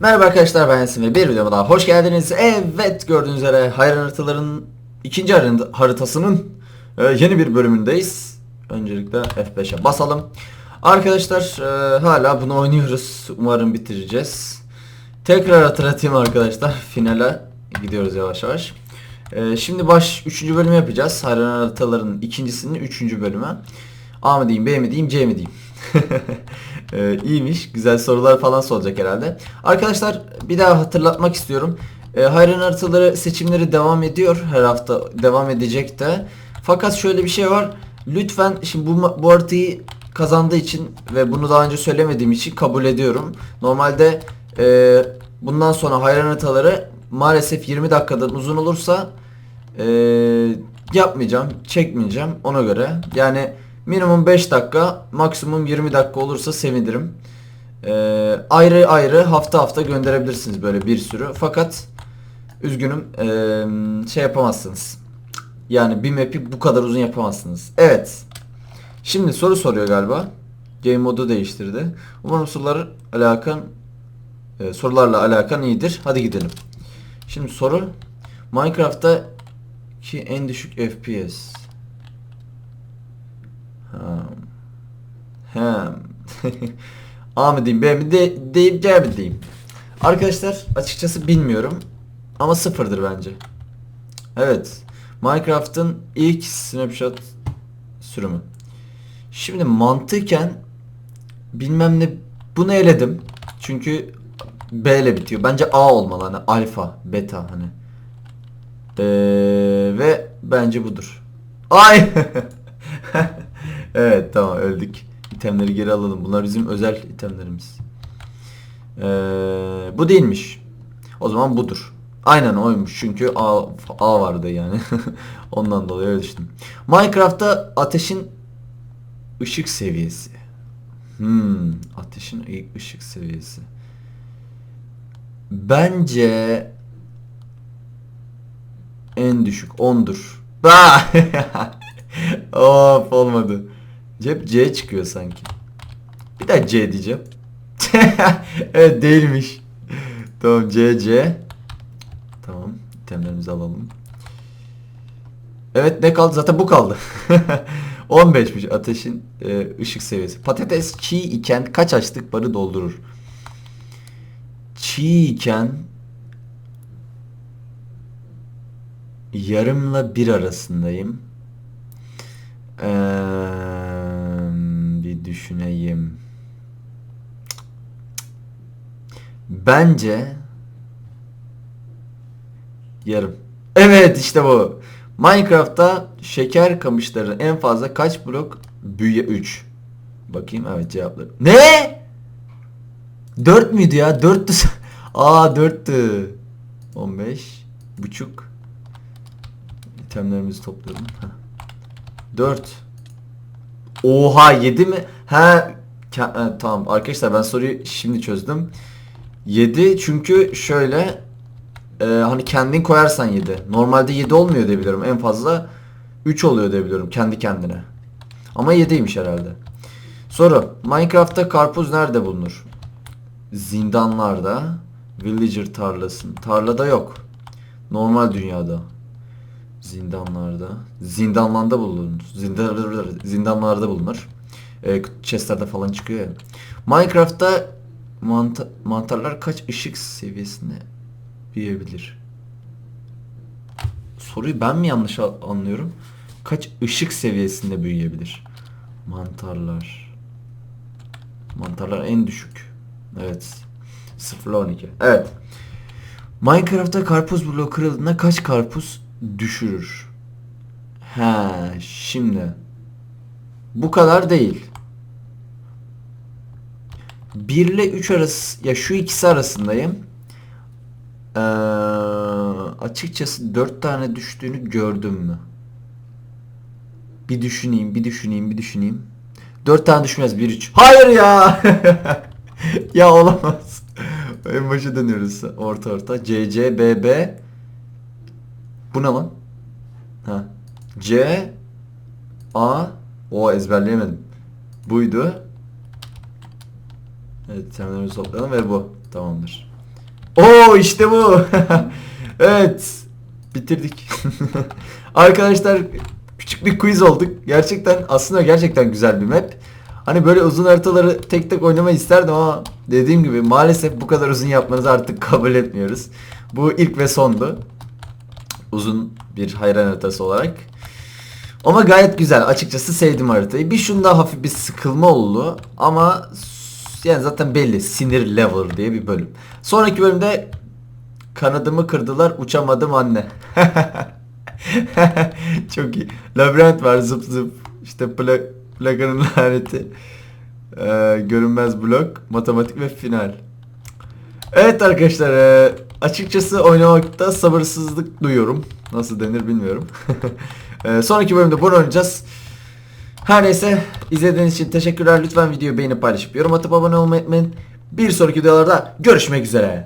Merhaba arkadaşlar ben Yasin ve bir videoma daha hoş geldiniz. Evet gördüğünüz üzere hayran haritaların ikinci haritasının e, yeni bir bölümündeyiz. Öncelikle F5'e basalım. Arkadaşlar e, hala bunu oynuyoruz. Umarım bitireceğiz. Tekrar hatırlatayım arkadaşlar. Finale gidiyoruz yavaş yavaş. E, şimdi baş 3. bölümü yapacağız. Hayran haritaların ikincisinin 3. bölümü. A mı diyeyim, B mi diyeyim, C mi diyeyim? ee, iyiymiş. Güzel sorular falan soracak herhalde. Arkadaşlar bir daha hatırlatmak istiyorum. Ee, hayran haritaları seçimleri devam ediyor. Her hafta devam edecek de. Fakat şöyle bir şey var. Lütfen şimdi bu, bu haritayı kazandığı için ve bunu daha önce söylemediğim için kabul ediyorum. Normalde e, bundan sonra hayran haritaları maalesef 20 dakikadan uzun olursa e, yapmayacağım, çekmeyeceğim ona göre. Yani minimum 5 dakika, maksimum 20 dakika olursa sevinirim. E, ayrı ayrı hafta hafta gönderebilirsiniz böyle bir sürü. Fakat üzgünüm e, şey yapamazsınız. Yani bir map'i bu kadar uzun yapamazsınız. Evet. Şimdi soru soruyor galiba. Game modu değiştirdi. Umarım sorular alakan e, sorularla alakan iyidir. Hadi gidelim. Şimdi soru Minecraft'ta ki en düşük FPS. Hem. A mı diyeyim B mi de, deyip C mi diyeyim? Arkadaşlar açıkçası bilmiyorum. Ama sıfırdır bence. Evet. Minecraft'ın ilk snapshot sürümü. Şimdi mantıken bilmem ne bunu eledim. Çünkü B ile bitiyor. Bence A olmalı hani alfa, beta hani. Ee, ve bence budur. Ay! evet tamam öldük. İtemleri geri alalım. Bunlar bizim özel itemlerimiz. Ee, bu değilmiş. O zaman budur. Aynen oymuş çünkü A, A vardı yani. Ondan dolayı öyle düşündüm. Minecraft'ta ateşin ışık seviyesi. Hmm, ateşin ışık seviyesi. Bence en düşük 10'dur. Ah! of olmadı. Cep C çıkıyor sanki. Bir daha C diyeceğim. evet değilmiş. Tamam C C. Tamam. itemlerimizi alalım. Evet ne kaldı? Zaten bu kaldı. 15'miş ateşin e, ışık seviyesi. Patates çiğ iken kaç açlık barı doldurur? Çiğ iken yarımla bir arasındayım. Bir düşüneyim. Bence yarım. Evet işte bu. Minecraft'ta şeker kamışları en fazla kaç blok büyüye 3. Bakayım evet cevapları. Ne? 4 müydü ya? 4'tü. Aa 4'tü. 15 buçuk. İtemlerimizi toplayalım. Heh. 4. Oha 7 mi? Ke- ha, tamam arkadaşlar ben soruyu şimdi çözdüm. 7 çünkü şöyle e, hani kendin koyarsan 7. Normalde 7 olmuyor diye. En fazla 3 oluyor diye kendi kendine. Ama 7'ymiş herhalde. Soru. Minecraft'ta karpuz nerede bulunur? Zindanlarda. Villager tarlasın. Tarlada yok. Normal dünyada. Zindanlarda. Zindanlarda bulunur. Zindan, zindanlarda bulunur. E, chestlerde falan çıkıyor ya. Minecraft'ta manta- mantarlar kaç ışık seviyesinde büyüyebilir? Soruyu ben mi yanlış anlıyorum? Kaç ışık seviyesinde büyüyebilir? Mantarlar. Mantarlar en düşük. Evet. 0 ile 12. Evet. Minecraft'ta karpuz bloğu kırıldığında kaç karpuz düşürür? He, şimdi. Bu kadar değil. 1 ile 3 arası ya şu ikisi arasındayım. Ee, açıkçası 4 tane düştüğünü gördüm mü? Bir düşüneyim, bir düşüneyim, bir düşüneyim. 4 tane düşmez, 1 3. Hayır ya. ya olamaz. En başa dönüyoruz. Orta orta. C C B B. Bu ne lan? Ha. C A O ezberleyemedim. Buydu. Evet, temellerimizi toplayalım ve bu. Tamamdır. Oo işte bu. evet. Bitirdik. Arkadaşlar küçük bir quiz olduk. Gerçekten aslında gerçekten güzel bir map. Hani böyle uzun haritaları tek tek oynamayı isterdim ama dediğim gibi maalesef bu kadar uzun yapmanızı artık kabul etmiyoruz. Bu ilk ve sondu. Uzun bir hayran haritası olarak. Ama gayet güzel. Açıkçası sevdim haritayı. Bir şunda hafif bir sıkılma oldu. Ama yani zaten belli. Sinir level diye bir bölüm. Sonraki bölümde kanadımı kırdılar. Uçamadım anne. Çok iyi. Labirent var zıp zıp. İşte pla plakanın laneti. Ee, görünmez blok. Matematik ve final. Evet arkadaşlar e, açıkçası oynamakta sabırsızlık duyuyorum. Nasıl denir bilmiyorum. E, sonraki bölümde bunu oynayacağız. Her neyse izlediğiniz için teşekkürler. Lütfen videoyu beğenip paylaşıp yorum atıp abone olmayı unutmayın. Bir sonraki videolarda görüşmek üzere.